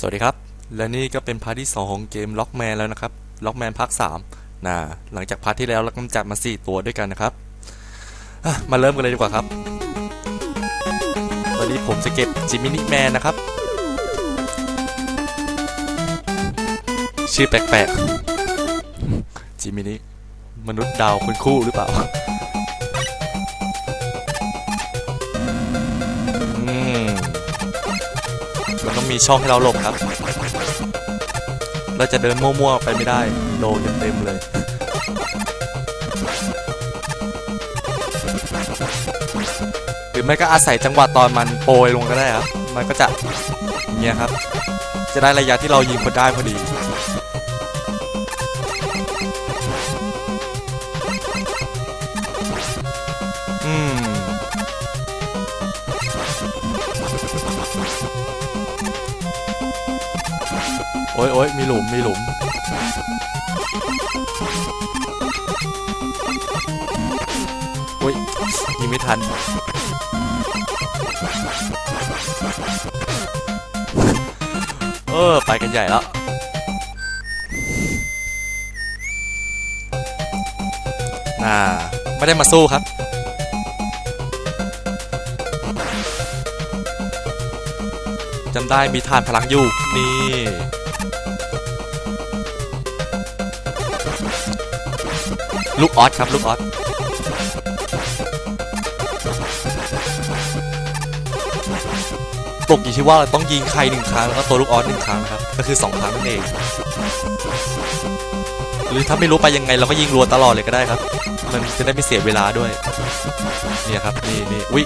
สวัสดีครับ และนี่ก็เป็นพาร์ทที่ 2 ของเกมล็อกแมนแล้วนะครับล็อกแมนภาค3นะหลังจากพาร์ทที่แล้วเรากำจัดมา 4 ตัวด้วยกันนะครับ มาเริ่มกันเลยดีกว่าครับ ตอนนี้ผมจะเก็บจิมินิแมนนะครับ ชื่อแปลกๆ จิมินิมนุษย์ดาวคนคู่หรือเปล่า มันต้องมีช่องให้เราหลบครับ เราจะเดินมั่วๆไปไม่ได้ โดนเต็มๆเลย หรือไม่ก็อาศัยจังหวะตอนมันโปรยลงก็ได้ครับ มันก็จะเงี้ยครับ จะได้ระยะที่เรายิงคนได้พอดี อ้ยโอ้ยมีหลุม มีหลุมโอ้ยยิงไม่ทัน เออ ไปกันใหญ่แล้วอ่า ไม่ได้มาสู้ครับจำได้มีฐานพลังอยู่นี่ ลูกออสครับลูกออสปกอยู่ที่ว่าเราต้องยิงใครหนึ่งครั้งแล้วก็ตัวลูกออสหนึ่งครั้งนะครับก็คือสองครั้งนั่นเอง หรือถ้าไม่รู้ไปยังไงเราก็ยิงรัวตลอดเลยก็ได้ครับ มันจะได้ไม่เสียเวลาด้วยเนี่ยครับนี่นี่อุ้ย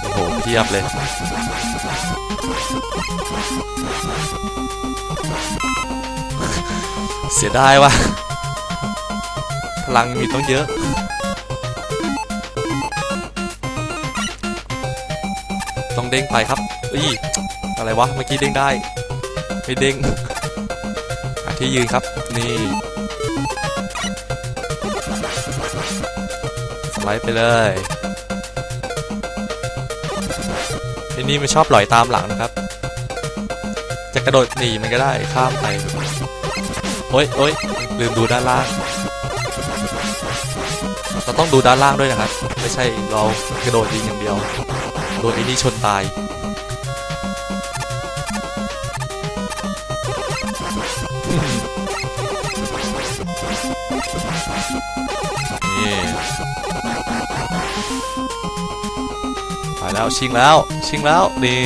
โอ้โหเทียบเลย เสียดายว่ะ พลังมีต้องเยอะ ต้องเด้งไปครับอีอะไรวะ เมื่อกี้เด้งได้ ไม่เด้งที่ยืนครับ นี่สไลด์ไปเลยไอ้นี่มันชอบลอยตามหลังนะครับ จะกระโดดหนีมันก็ได้ข้ามไป โอ๊ยโอ๊ยลืมดูด้านล่าง เราต้องดูด้านล่างด้วยนะครับ ไม่ใช่เรากระโดดยิงอย่างเดียว โดนไอ้นี่ชนตาย นี่ไปแล้วชิงแล้ว ชิงแล้ว นี่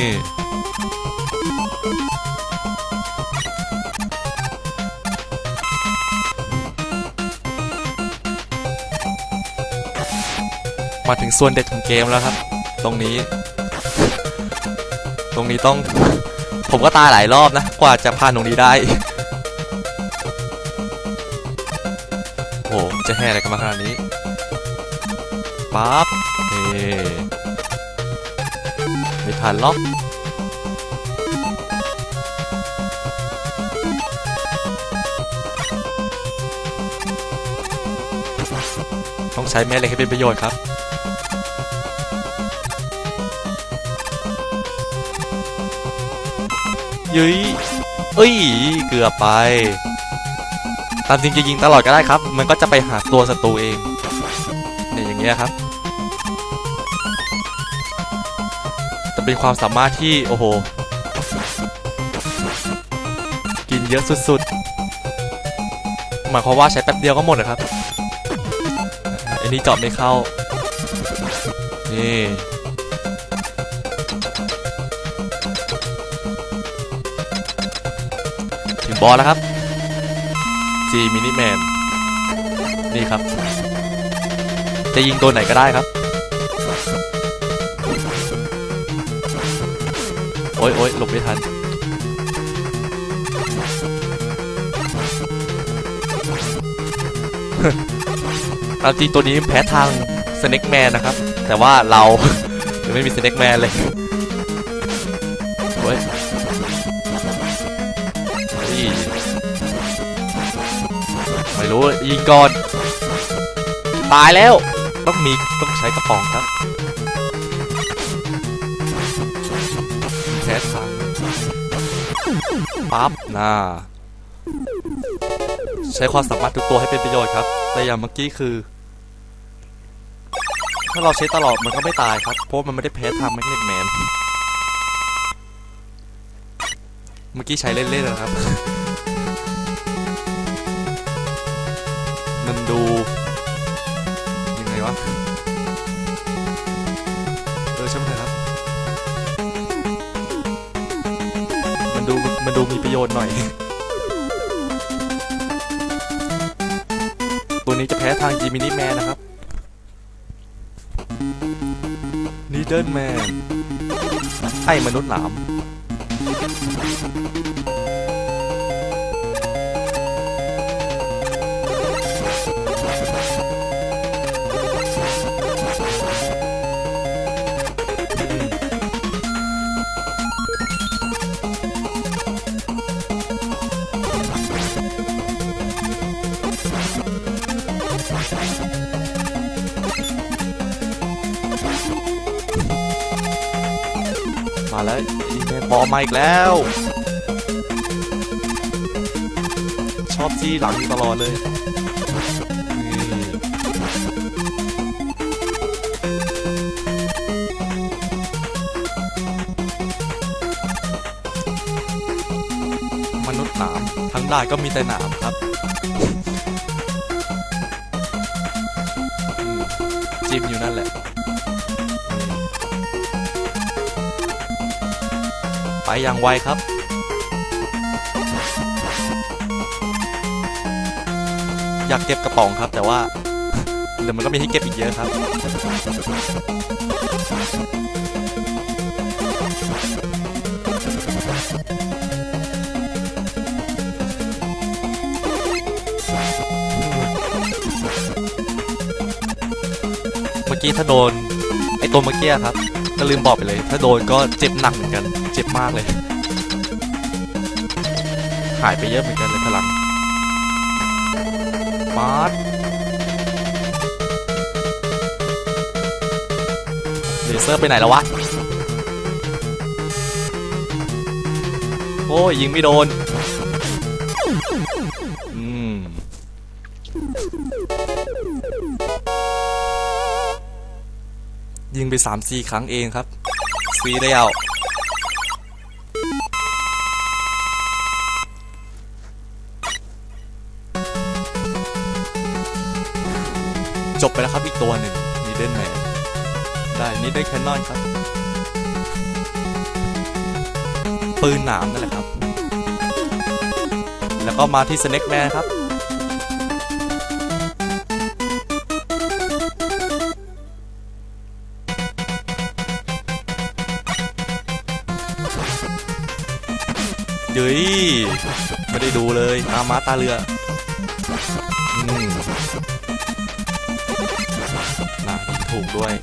มาถึงส่วนเด็ดของเกมแล้วครับ ตรงนี้ ตรงนี้ต้อง ผมก็ตายหลายรอบนะ กว่าจะผ่านตรงนี้ได้ โอ้โหจะแห่อะไรกันมาขนาดนี้ปั๊บนี่ไม่ทันล็อกต้องใช้แม่เหล็กให้เป็นประโยชน์ครับ ยุ้ยเอ้ย เกือบไป ตามจริงจะยิงตลอดก็ได้ครับ มันก็จะไปหาตัวศัตรูเองเนี่ยอย่างเงี้ยครับแต่เป็นความสามารถที่ โอ้โห กินเยอะสุดๆ หมายความว่าใช้แป๊บเดียวก็หมดนะครับ อันนี้เจาะไม่เข้า นี่ บอสแล้วครับ G Mini Man นี่ครับ จะยิงตัวไหนก็ได้ครับ โอ้ยโอ้ยหลบไม่ทันตาจริงตัวนี้แพ้ทาง Snake Man นะครับ แต่ว่าเรา ยังไม่มี Snake Man เลยโอ้ย ไม่รู้ยิงก่อน ตายแล้ว ต้องมีต้องใช้กระป๋องครับแคสสามปั๊บนะใช้ความสามารถทุกตัวให้เป็นประโยชน์ครับ แต่อย่างเมื่อกี้คือ ถ้าเราใช้ตลอดมันก็ไม่ตายครับ เพราะมันไม่ได้แพ้ทำแมกเนตแมน เมื่อกี้ใช้เล่นๆนะครับ มันดูยังไงวะเออใช่ไหมนเถอะครับ มันดูมันดูมีประโยชน์หน่อย ตัวนี้จะแพ้ทางจีมินิแมนนะครับนีเดิลแมนไอ้มนุษย์หนาม อีเมลบอมาอีกแล้ว ชอบจี้หลังตลอดเลยมนุษย์หนามทั้งได้ก็มีแต่หนามครับ จิ้มอยู่นั่นแหละ ไปอย่างไวครับ อยากเก็บกระป๋องครับ แต่ว่าเดี๋ยวมันก็มีให้เก็บอีกเยอะครับเมื่อกี้ถ้าโดนไอตัวเมื่อกี้ครับ ก็ลืมบอกไปเลย ถ้าโดนก็เจ็บหนักเหมือนกัน มากเลย หายไปเยอะเหมือนกันเลยพลังมาร์ทเลเซอร์ไปไหนแล้ววะ โอ้ยยิงไม่โดน อืมยิงไปสามสี่ครั้งเองครับซีได้เอา จบไปแล้วครับอีกตัวหนึ่งนีเดนแมนได้นีเดนแคนนอนครับปืนหนามนั่นแหละครับ แล้วก็มาที่สเน็กแมนครับเย้ยไม่ได้ดูเลยอามาตาเรือ อืม ถูกด้วย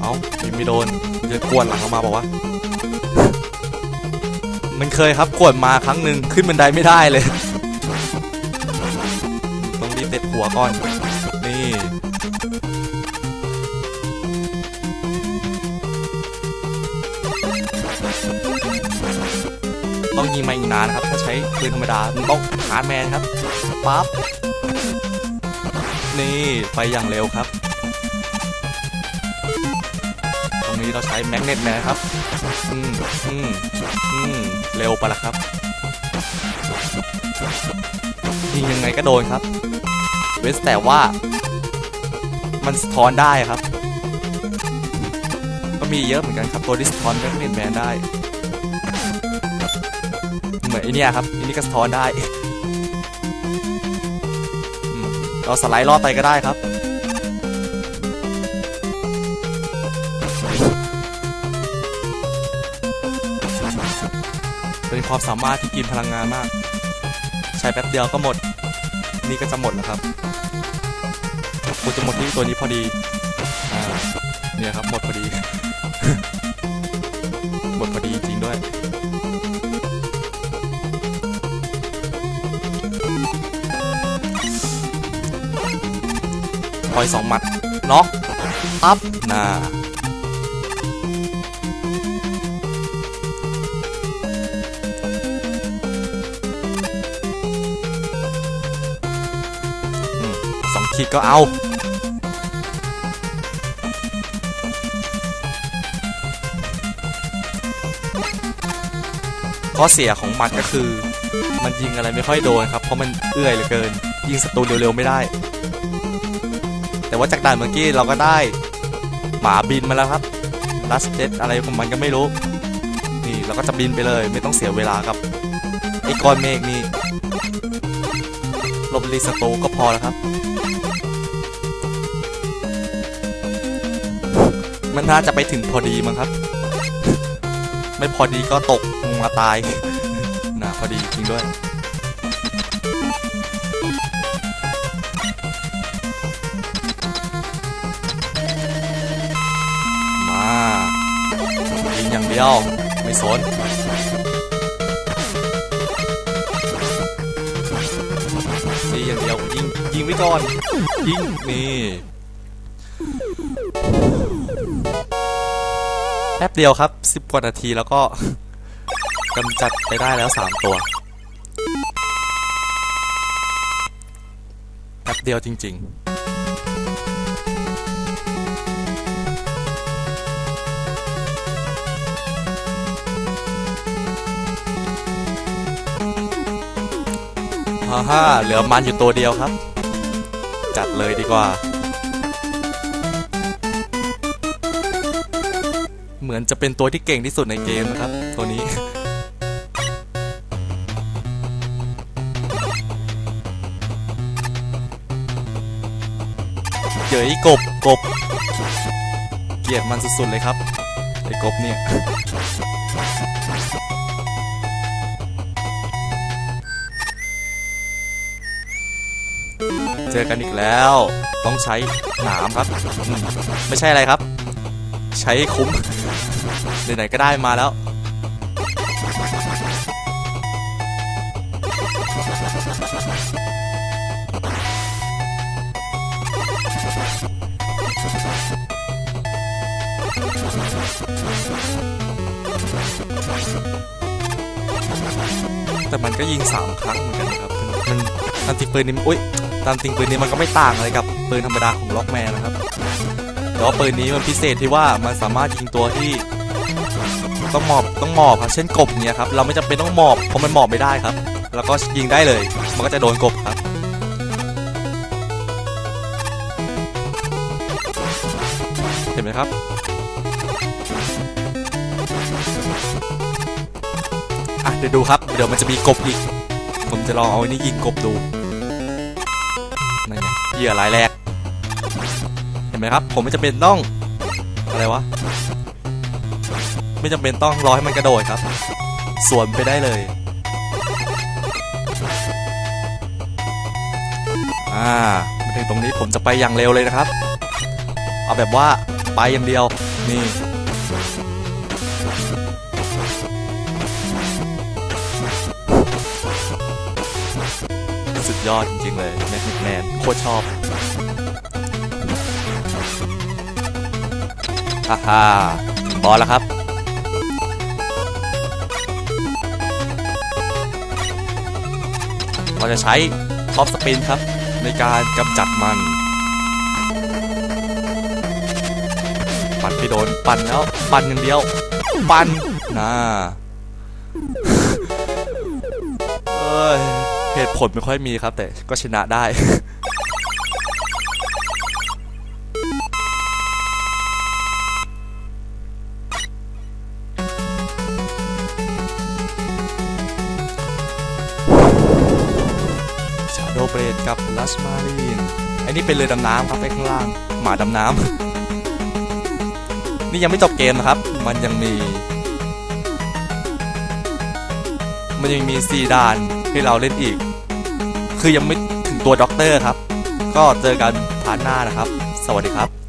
เอ้ายิงไม่โดนมันจะกวนหลังออกมาบอกว่า มันเคยครับกวนมาครั้งหนึ่งขึ้นบันไดไม่ได้เลย ต้องรีบเตะหัวก่อน นี่ต้องยิงมาอีกนานนะครับ ถ้าใช้ปืนธรรมดา มันต้องฮาร์ดแมนครับปั๊บ นี่ ไปอย่างเร็วครับ นี้เราใช้แมกเนตแมนครับ อืมอืมอืมเร็วไปละครับยิงยังไงก็โดนครับ เว้นแต่ว่า มันสะท้อนได้ครับ ก็มีเยอะเหมือนกันครับตัวที่สะท้อนแมกเนตแมนได้ เหมือนไอเนี้ยครับอันนี้ก็สะท้อนได้ เราสไลด์ลอดไปก็ได้ครับ ความสามารถที่กินพลังงานมาก ใช้แป๊บเดียวก็หมด นี่ก็จะหมดแล้วครับควรจะหมดที่ตัวนี้พอดีอ่าเนี่ยครับหมดพอดี หมดพอดีจริงด้วยคอยสองหมัดน็อกปั๊บน่า ขีก็เอาข้อเสียของมันก็คือ มันยิงอะไรไม่ค่อยโดนครับ เพราะมันเอื้อยเหลือเกิน ยิงศัตรูเร็วๆไม่ได้ แต่ว่าจากด่านเมื่อกี้เราก็ได้ หมาบินมาแล้วครับลัสเจ็ตอะไรของมันก็ไม่รู้ นี่เราก็จะบินไปเลย ไม่ต้องเสียเวลากับไอ้ก้อนเมฆนี่ลบลีศัตรูก็พอแล้วครับ มันน่าจะไปถึงพอดีมั้งครับ ไม่พอดีก็ตกลงมาตายนะพอดีจริงด้วยมายิงอย่างเดียว ไม่สนตีอย่างเดียวยิงยิงไว้ก่อน ยิง นี่ แป๊บเดียวครับ 10 กว่านาทีแล้วก็กำจัดไปได้แล้ว 3 ตัวแป๊บเดียวจริง ๆฮ่าฮ่าเหลือมันอยู่ตัวเดียวครับ จัดเลยดีกว่า มือนจะเป็นตัวที่เก่งที่สุดในเกมนะครับ ตัวนี้ เจอไอ้กบกบ เกลียดมันสุดๆเลยครับ ไอ้กบเนี่ยเจอกันอีกแล้ว ต้องใช้หนามครับ ไม่ใช่อะไรครับ ใช้คุ้ม ไหนๆก็ได้มาแล้ว แต่มันก็ยิงสามครั้งเหมือนกันนะครับ มันตามจริงปืนนี้อุ้ยตามจริงปืนนี้มันก็ไม่ต่างอะไรกับปืนธรรมดาของล็อกแมนนะครับแต่ว่าปืนนี้มันพิเศษที่ว่ามันสามารถยิงตัวที่ ต้องหมอบต้องหมอบครับเช่นกบเนี่ยครับเราไม่จำเป็นต้องหมอบเพราะมันหมอบไม่ได้ครับ แล้วก็ยิงได้เลย มันก็จะโดนกบครับเห็นไหมครับอะเดี๋ยวดูครับเดี๋ยวมันจะมีกบอีก ผมจะลองเอาอันนี้ยิงกบดูนั่นไงเหยื่อรายแรกเห็นไหมครับ ผมไม่จำเป็นต้องอะไรวะ ไม่จำเป็นต้องรอให้มันกระโดดครับ สวนไปได้เลยอ่ามาถึงตรงนี้ผมจะไปอย่างเร็วเลยนะครับ เอาแบบว่าไปอย่างเดียวนี่สุดยอดจริง ๆ เลยแม็กแมนโคตรชอบฮ่าฮ่าพอแล้วครับ เราจะใช้ท็อปสปินครับ ในการกำจัดมัน ปั่นไปโดนปั่นแล้วปั่นอย่างเดียว ปั่นนะเฮ้ยเหตุผลไม่ค่อยมีครับ แต่ก็ชนะได้ เบรดกับลัสมารีนไอ้นี่เป็นเรือดำน้ำครับไปข้างล่างหมาดำน้ำ นี่ยังไม่จบเกมนะครับ มันยังมี มันยังมีซีดานให้เราเล่นอีก คือยังไม่ถึงตัวด็อกเตอร์ครับ ก็เจอกันพานหน้านะครับ สวัสดีครับ